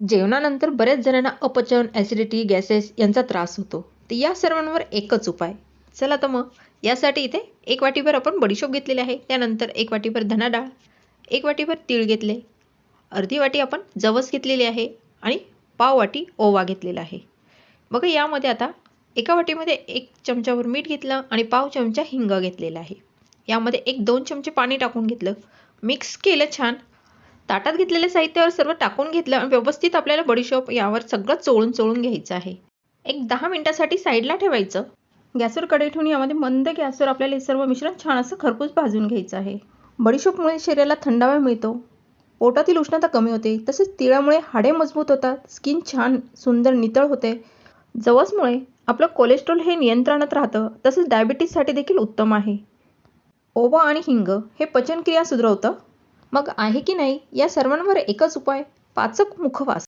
जेवणानंतर बऱ्याच जणांना अपचन ॲसिडिटी गॅसेस यांचा त्रास होतो. तर या सर्वांवर एकच उपाय. चला तर मग यासाठी इथे एक वाटीभर आपण बडीशोप घेतलेले आहे. त्यानंतर एक वाटीभर धना डाळ एक वाटीभर तीळ घेतले. अर्धी वाटी आपण जवस घेतलेली आहे आणि पाव वाटी ओवा घेतलेला आहे. बघा यामध्ये आता एका वाटीमध्ये एक चमच्यावर मीठ घेतलं आणि पाव चमचा हिंग घेतलेला आहे. यामध्ये एक दोन चमचे पाणी टाकून घेतलं. मिक्स केलं छान. ताटात घेतलेल्या साहित्यावर सर्व टाकून घेतलं आणि व्यवस्थित आपल्याला बडीशोप यावर सगळं चोळून चोळून घ्यायचं आहे. एक दहा मिनिटासाठी साईडला ठेवायचं. गॅसवर कढई ठेवून यामध्ये मंद गॅसवर आपल्याला हे सर्व मिश्रण छान असं खरपूस भाजून घ्यायचं आहे. बडीशोपमुळे शरीराला थंडावा मिळतो. पोटातील उष्णता कमी होते. तसेच तिळामुळे हाडे मजबूत होतात. स्किन छान सुंदर नितळ होते. जवसमुळे आपलं कोलेस्ट्रॉल हे नियंत्रणात राहतं. तसेच डायबिटीजसाठी देखील उत्तम आहे. ओवा आणि हिंग हे पचनक्रिया सुधरवतं. मग आहे की नाही या सर्वांवर एकच उपाय? पाचक मुखवास.